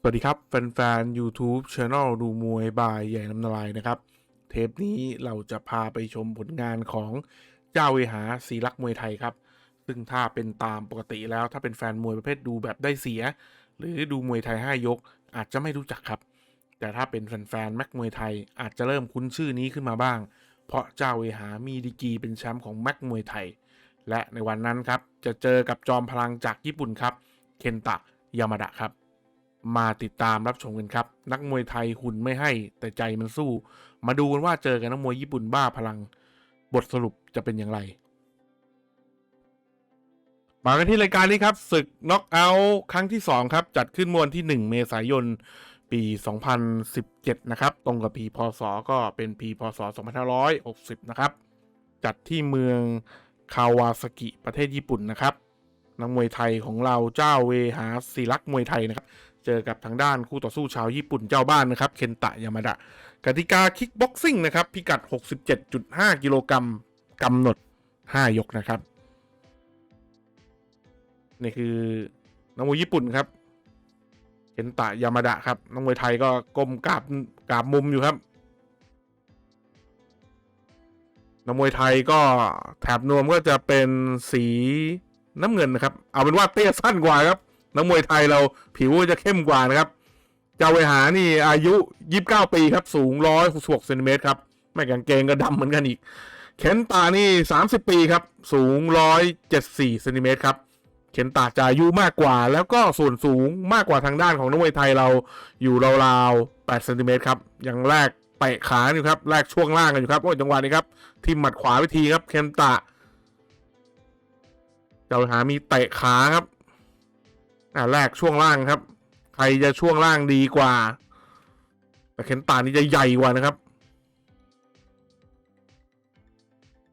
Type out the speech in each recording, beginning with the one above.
สวัสดีครับ แฟนๆ YouTube Channel ดูมวยบายใหญ่น้ำนลายนะครับ เทปนี้เราจะพาไปชมผลงานของเจ้าเวหาศรีลักษ์มวยไทยครับ ซึ่งถ้าเป็นตามปกติแล้วถ้าเป็นแฟนมวยประเภทดูแบบได้เสีย หรือดูมวยไทย 5 ยก อาจจะไม่รู้จักครับ แต่ถ้าเป็นแฟนๆแม็กมวยไทยอาจจะเริ่มคุ้นชื่อนี้ขึ้นมาบ้าง เพราะเจ้าเวหามีดีกีเป็นแชมป์ของแม็กมวยไทย และในวันนั้นครับจะเจอกับจอมพลังจากญี่ปุ่นครับเคนตะยามาดะครับ มาติดตามรับชมกันครับ นักมวยไทยหุ่นไม่ให้แต่ใจมันสู้ มาดูกันว่าเจอกับนักมวยญี่ปุ่นบ้าพลัง บทสรุปจะเป็นอย่างไร มากันที่รายการนี้ครับศึกน็อกเอาท์ครั้งที่ 2 ครับ จัดขึ้นเมื่อวันที่ 1 เมษายน ปี 2017 นะครับ ตรงกับปีพศก็เป็นปีพศ 2560 นะครับ จัดที่เมืองคาวาซากิประเทศญี่ปุ่นนะครับ นักมวยไทยของเราเจ้าเวหาศิลักษ์มวยไทยนะครับ เจอกับทางด้านคู่ต่อสู้ชาวญี่ปุ่นเจ้าบ้านนะครับ เคนตะยามาดะกติกาคิกบ็อกซิ่งนะครับ พิกัด 67.5 กิโลกรัมกำหนด 5 ยกนะครับ นี่คือนักมวยญี่ปุ่นครับเคนตะยามาดะครับนักมวยไทยก็ก้มกราบกราบมุมอยู่ครับนักมวยไทยก็แถบนวมก็จะเป็นสี น้ำเงินนะครับ เอาเป็นว่าเตี้ยสั้นกว่าครับนักมวยไทยเราผิวจะเข้มกว่านะครับเจ้าเวหานี่อายุ 29 ปีครับ สูง 166เซนติเมตรครับไม่กางเกงก็ดำเหมือนกันอีกเคนตานี่ 30 ปีครับ สูง 174เซนติเมตรครับเคนตาจะอายุมากกว่า แล้วก็ส่วนสูงมากกว่าทางด้านของนักมวยไทยเราอยู่ราวๆ8เซนติเมตรครับยังแรกเตะขาอยู่ครับแรกช่วงล่างกันอยู่ครับโอ้ยจังหวะนี้ครับทิมหมัดขวาวิธีครับเคนตะ เจ้าหามีเตะขาครับอ่าแรกช่วงล่างครับ ใครจะช่วงล่างดีกว่า แต่เคนตานี่จะใหญ่กว่านะครับ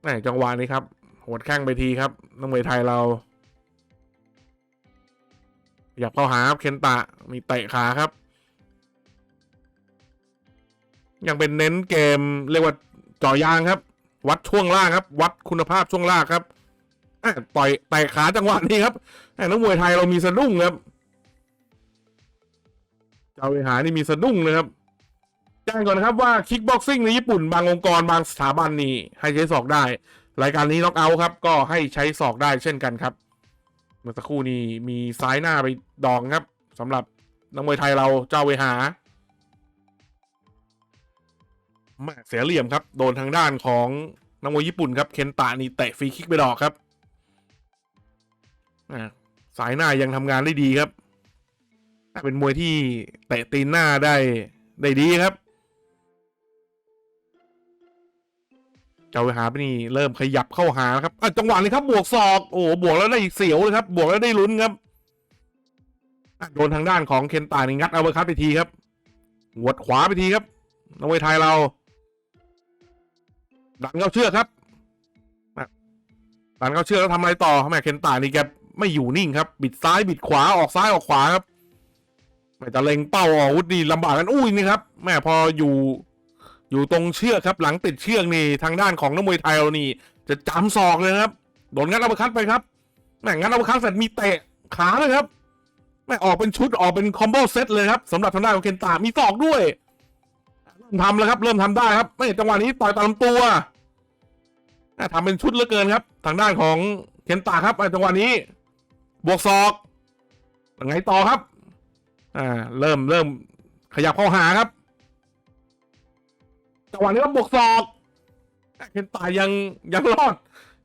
แหมจังหวะนี้ครับหดแข้งไปทีครับนักมวยไทยเราอยากเข้าหาครับเคนตะมีเตะขาครับ ยังเป็นเน้นเกมเรียกว่าจ่อยางครับ วัดช่วงล่างครับ วัดคุณภาพช่วงล่างครับ ต่อยเตะขาจังหวะนี้ครับแหมนักมวยไทยเรามีสะดุ้งครับเจ้าเวหานี่มีสะดุ้งเลยครับแจ้งก่อนนะครับว่าคิกบ็อกซิ่งในญี่ปุ่นบางองค์กรบางสถาบันนี่ให้ใช้ศอกได้ รายการนี้น็อกเอาท์ครับ ก็ให้ใช้ศอกได้เช่นกันครับ เมื่อสักครู่นี้มีซ้ายหน้าไปดองครับสำหรับนักมวยไทยเราเจ้าเวหาแม่เสียเหลี่ยมครับ โดนทางด้านของนักมวยญี่ปุ่นครับ เคนตะนี่เตะฟรีคิกไปดอกครับ สายหน้ายังทำงานได้ดีครับ เป็นมวยที่เตะตีนหน้าได้ได้ดีครับ เจ้าเวหาไปนี่เริ่มขยับเข้าหาครับอะจังหวะนี้ครับบวกศอก โอ้โหบวกแล้วได้เสียวเลยครับ บวกแล้วได้ลุ้นครับโดนทางด้านของเคนตานี่งัดเอาเบอร์คัตไปทีครับหวดขวาไปทีครับนักมวยไทยเรา ดันเข้าเชือกครับดันเข้าเชือกแล้วทำอะไรต่อแม่เคนตานี่แก ไม่อยู่นิ่งครับ บิดซ้ายบิดขวาออกซ้ายออกขวาครับไม่จะเล็งเป้าออกอาวุธนี่ลำบากกันอุ้ยนี่ครับแม่พออยู่อยู่ตรงเชือกครับ หลังติดเชือกนี่ทางด้านของนักมวยไทยเรานี่ จะจำศอกเลยครับโดนงัดอัปเปอร์คัตไปครับแม่งัดอัปเปอร์คัตเสร็จมีเตะขาเลยครับแม่ออกเป็นชุดออกเป็นคอมโบเซตเลยครับสำหรับทางด้านของเคนตามีศอกด้วยเริ่มทำแล้วครับ เริ่มทำได้ครับไม่จังหวะนี้ต่อยตามตัวแม่ทำเป็นชุดเหลือเกินครับ ทางด้านของเคนตาครับจังหวะนี้ บวกศอกยังไงต่อครับ อ่า เริ่มเริ่มขยับเข้าหาครับจังหวะนี้ก็บวกศอกเคนตายังยังรอด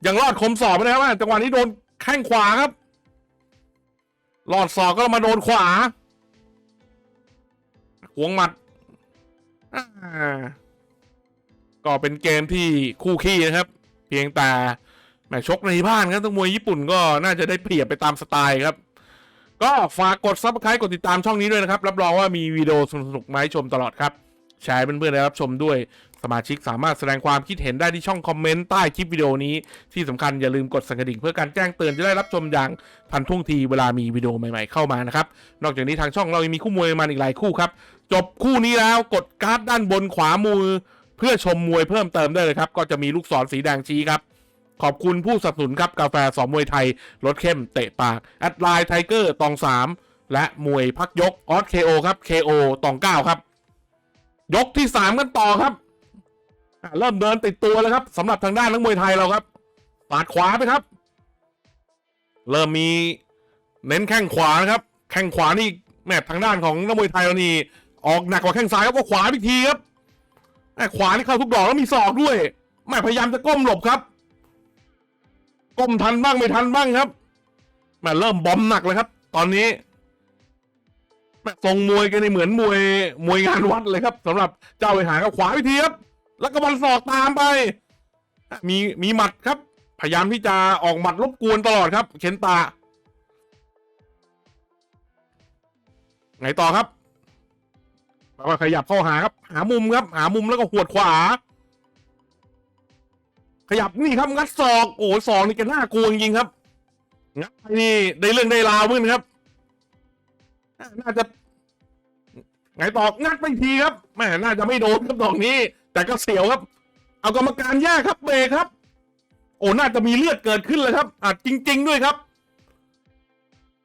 ยังรอดคมศอกไปนะครับจังหวะนี้โดนแข้งขวาครับรอดศอกก็มาโดนขวาหวงหมัดอ่าก็เป็นเกมที่คู่ขี้นะครับ เพียงแต่ แมชกในบ้านครับต้องมวยญี่ปุ่นก็น่าจะได้เปรียบไปตามสไตล์ครับ ก็ฝากกดซับสไครต์กดติดตามช่องนี้ด้วยนะครับ รับรองว่ามีวิดีโอสนุกๆมาให้ชมตลอดครับแชร์เพื่อนๆได้รับชมด้วยสมาชิกสามารถแสดงความคิดเห็นได้ที่ช่องคอมเมนต์ใต้คลิปวิดีโอนี้ที่สำคัญอย่าลืมกดสั่นกระดิ่งเพื่อการแจ้งเตือนจะได้รับชมอย่างทันท่วงทีเวลามีวิดีโอใหม่ๆเข้ามานะครับ นอกจากนี้ทางช่องเรายังมีคู่มวยมันอีกหลายคู่ครับ จบคู่นี้แล้วกดการ์ดด้านบนขวามือ เพื่อชมมวยเพิ่มเติมได้เลยครับ ก็จะมีลูกศรสีแดงชี้ครับ ขอบคุณผู้สนับสนุนครับกาแฟสอมมวยไทยรสเข้มเตะปากแอดไลน์ไทเกอร์ตองสามและมวยพักยกออสเคโอครับ KO ตองเก้าครับ ยกที่สามกันต่อครับเริ่มเดินติดตัวแล้วครับสำหรับทางด้านนักมวยไทยเราครับปาดขวาไปครับ เริ่มมีเน้นแข้งขวานะครับ แข้งขวานี่แม่ทางด้านของนักมวยไทยเรานี่ออกหนักกว่าแข้งซ้ายครับว่าขวาอีกทีครับแม่ขวานี่เข้าทุกดอกแล้วมีศอกด้วยแม่พยายามจะก้มหลบครับ ก้มทันบ้างไม่ทันบ้างครับแม่เริ่มบอมหนักเลยครับ ตอนนี้แม่ทรงมวยกันนี่เหมือนมวยมวยงานวัดเลยครับสำหรับเจ้าไปหากับขวาวิธีครับ แล้วก็บันศอกตามไป มีมีหมัดครับ พยายามที่จะออกหมัดรบกวนตลอดครับ เคนตาไงต่อครับแล้วก็ขยับเข้าหาครับ หามุมครับ หามุมแล้วก็หวดขวา ขยับนี่ครับงัดศอกโอ้ศอกนี่แกน่ากลัวจริงครับงัดไปนี่ได้เรื่องได้ราวมึงครับ น่าจะไงต่องัดไปอีกทีครับแม่น่าจะไม่โดนครับดอกนี้ แต่ก็เสียวครับ เอากรรมการแยกครับเบรครับ โอ้น่าจะมีเลือดเกิดขึ้นเลยครับอาจจริง ๆ ด้วยครับ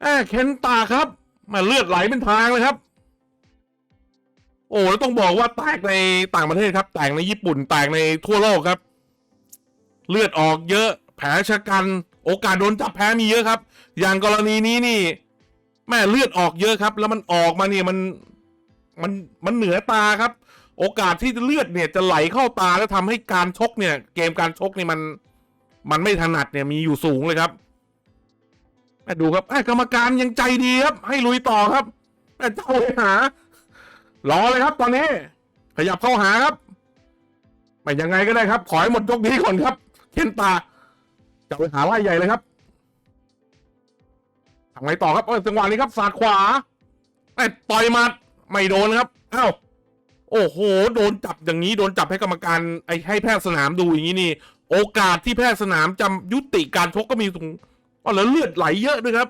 แอบเคนตาครับมาเลือดไหลเป็นทางเลยครับ โอ้แล้วต้องบอกว่าแตกในต่างประเทศครับ แตกในญี่ปุ่นแตกในทั่วโลกครับ เลือดออกเยอะ แผลชะกัน โอกาสโดนจับแพ้มีเยอะครับ อย่างกรณีนี้นี่ แม่เลือดออกเยอะครับ แล้วมันออกมาเนี่ยมันมันมันเหนือตาครับ โอกาสที่เลือดเนี่ยจะไหลเข้าตาแล้วทำให้การชกเนี่ย เกมการชกเนี่ยมัน มันไม่ถนัดเนี่ยมีอยู่สูงเลยครับแม่ดูครับไอ้กรรมการยังใจดีครับ ให้ลุยต่อครับแม่เจ้าไปหารอเลยครับ ตอนนี้ขยับเข้าหาครับไม่ยังไงก็ได้ครับ ขอให้หมดยกนี้ก่อนครับ เคนตาจะไปหาไล่ใหญ่เลยครับทำไงต่อครับเออจังหวะนี้ครับสาดขวาไอ้ต่อยมัดไม่โดนครับอ้าวโอ้โห โดนจับอย่างนี้โดนจับให้กรรมการไอ้ให้แพทย์สนามดูอย่างนี้นี่ โอกาสที่แพทย์สนามจะยุติการชกก็มีตรงอ๋อแล้วเลือดไหลเยอะด้วยครับ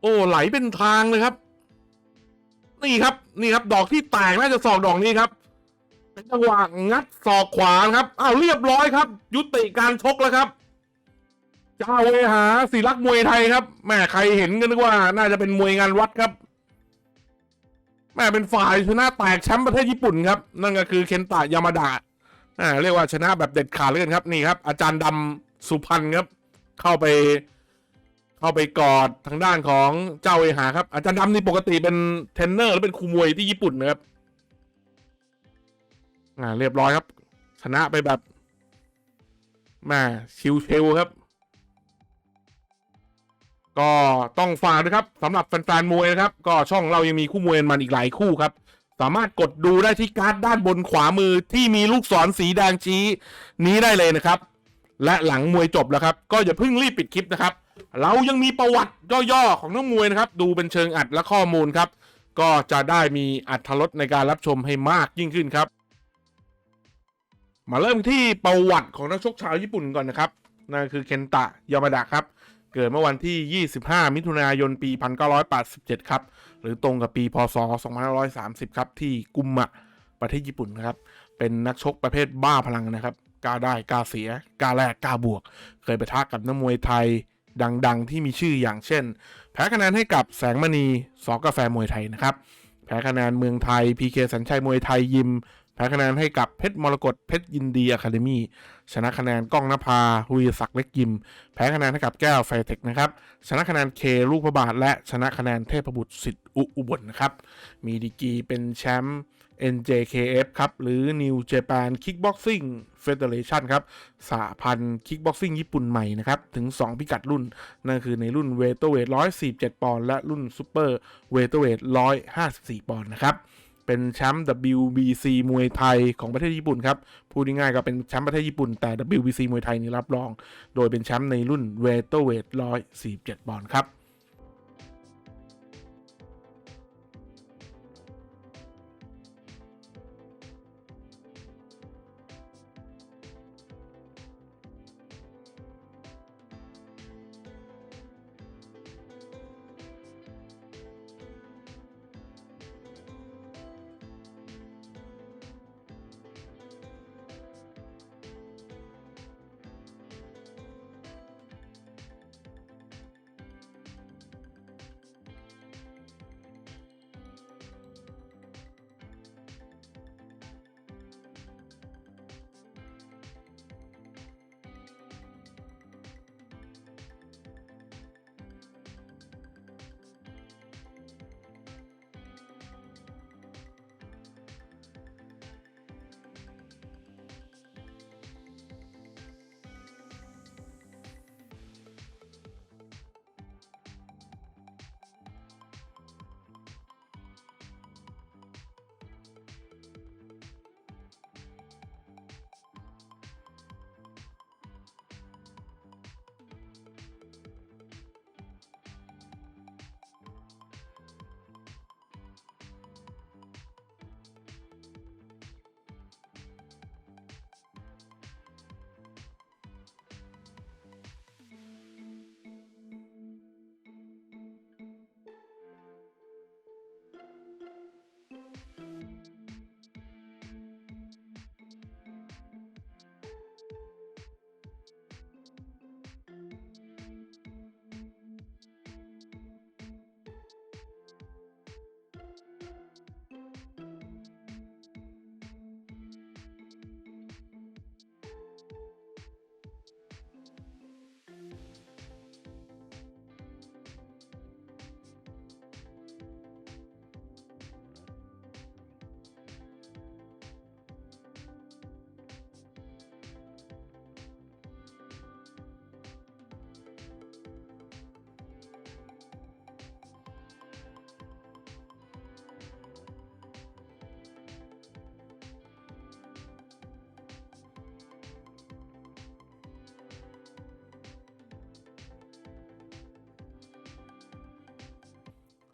โอ้ไหลเป็นทางเลยครับ นี่ครับ นี่ครับ ดอกที่แตกน่าจะสอกดอกนี้ครับ จังหวะงัดศอกขวาครับอ้าวเรียบร้อยครับ ยุติการชกแล้วครับเจ้าเวหาศิลักษ์มวยไทยครับแม่ใครเห็นกันนึกว่า น่าจะเป็นมวยงานวัดครับแม่เป็นฝ่ายชนะแตกแชมป์ประเทศญี่ปุ่นครับ นั่นก็คือเคนตะยามาดะอ่าเรียกว่าชนะแบบเด็ดขาดเลยกันครับนี่ครับ อาจารย์ดำสุพรรณครับ เข้าไป เข้าไปกอดทางด้านของเจ้าเวหาครับ อาจารย์ดำนี่ปกติเป็นเทรนเนอร์หรือเป็นครูมวยที่ญี่ปุ่นนะครับ อ่าเรียบร้อยครับ ชนะไปแบบแม่ชิวๆครับ ก็ต้องฝากนะครับสำหรับแฟนๆมวยนะครับ ก็ช่องเรายังมีคู่มวยมันอีกหลายคู่ครับ สามารถกดดูได้ที่การ์ดด้านบนขวามือที่มีลูกศรสีแดงชี้ นี้ได้เลยนะครับ และหลังมวยจบแล้วครับ ก็อย่าเพิ่งรีบปิดคลิปนะครับ เรายังมีประวัติย่อๆของนักมวยนะครับ ดูเป็นเชิงอัดและข้อมูลครับ ก็จะได้มีอัธรสในการรับชมให้มากยิ่งขึ้นครับ มาเริ่มที่ประวัติของนักชกชาวญี่ปุ่นก่อนนะครับนั่นคือเคนตะยามาดะครับ เกิดเมื่อวันที่ 25 มิถุนายนปี 1987 ครับ หรือตรงกับปี พศ 2530 ครับ ที่กุมมะประเทศญี่ปุ่นนะครับ เป็นนักชกประเภทบ้าพลังนะครับกล้าได้กล้าเสียกล้าแลกกล้าบวก เคยไปทักกับนักมวยไทยดังๆ ที่มีชื่ออย่างเช่น แพ้คะแนนให้กับแสงมณีสอกาแฟมวยไทยนะครับ แพ้คะแนนเมืองไทยพีเคสัญชัยมวยไทยยิม แพ้คะแนนให้กับเพชรมรกตเพชรยินดีอะคาเดมี่ชนะคะแนนก้องนภาหุยศักดิ์เล็กยิม แพ้คะแนนให้กับแก้วไฟเทคนะครับชนะคะแนนเคลูกพระบาท และชนะคะแนนเทพบุตรสิทธิ์อุอุบลนะครับมีดีกีเป็นแชมป์ NJKF ครับ หรือ New Japan Kickboxing Federation ครับสหพันธ์คิกบ็อกซิ่งญี่ปุ่นใหม่นะครับ ถึง 2 พิกัดรุ่น นั่นคือในรุ่นเวเตอร์เวท147 ปอนด์และรุ่นซูเปอร์เวเตอร์เวท154 ปอนด์นะครับ เป็นแชมป์ WBC มวยไทยของประเทศญี่ปุ่นครับพูดง่ายๆก็เป็นแชมป์ประเทศญี่ปุ่นแต่ WBC มวยไทยนี่รับรอง โดยเป็นแชมป์ในรุ่นเวเตอร์เวท147ปอนด์ครับ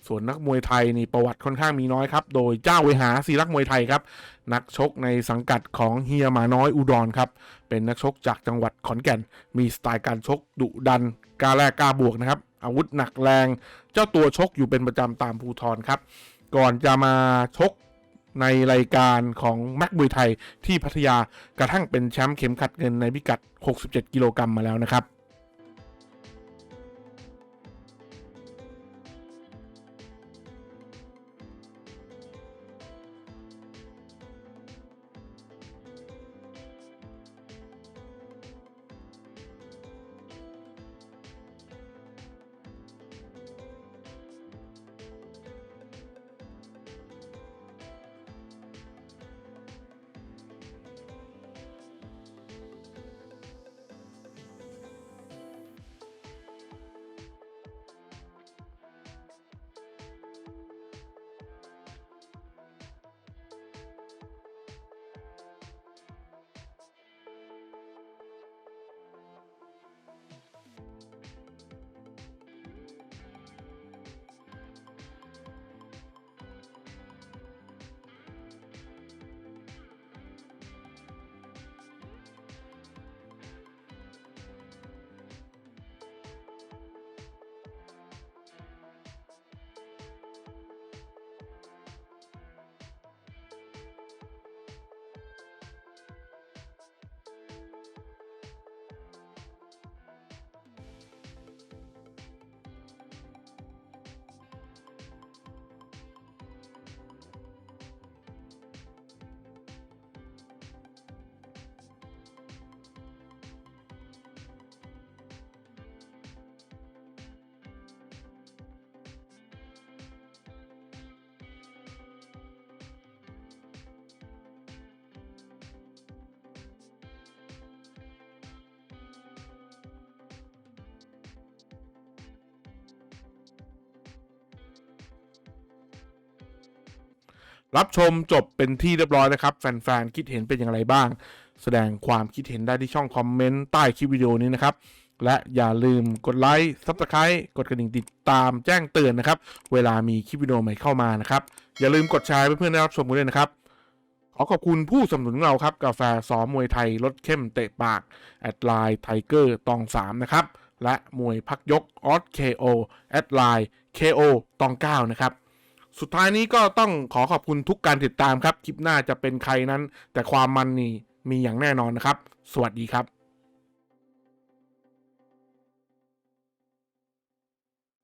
ส่วนนักมวยไทยนี่ประวัติค่อนข้างมีน้อยครับ โดยเจ้าเวหาศิรักมวยไทยครับ นักชกในสังกัดของเฮียมาน้อยอุดรครับ เป็นนักชกจากจังหวัดขอนแก่น มีสไตล์การชกดุดันกล้าแลกกล้าบวกนะครับ อาวุธหนักแรง เจ้าตัวชกอยู่เป็นประจำตามภูทรครับ ก่อนจะมาชกในรายการของแม็กมวยไทยที่พัทยากระทั่งเป็นแชมป์เข็มขัดเงินในพิกัด 67 กิโลกรัมมาแล้วนะครับ รับชมจบเป็นที่เรียบร้อยนะครับ แฟนๆ คิดเห็นเป็นอย่างไรบ้าง แสดงความคิดเห็นได้ที่ช่องคอมเมนต์ใต้คลิปวิดีโอนี้นะครับ และอย่าลืมกดไลค์ซับสไคร b ์กดกระดิ่งติดตามแจ้งเตือนนะครับ เวลามีคลิปวิดีโอใหม่เข้ามานะครับ อย่าลืมกดแชร์ให้เพื่อนๆได้รับชมกันด้วยนะครับ ขอขอบคุณผู้สนับสนุนเราครับกาแฟซ้อมมวยไทยรสเข้มเตะปากแอดไลน์ไทเกอร์ตอง3นะครับและมวยพักยกออสเคโอแอดไลน์ KO ตอง9นะครับ สุดท้ายนี้ก็ต้องขอขอบคุณทุกการติดตามครับ คลิปหน้าจะเป็นใครนั้น แต่ความมันนี่มีอย่างแน่นอนนะครับ สวัสดีครับ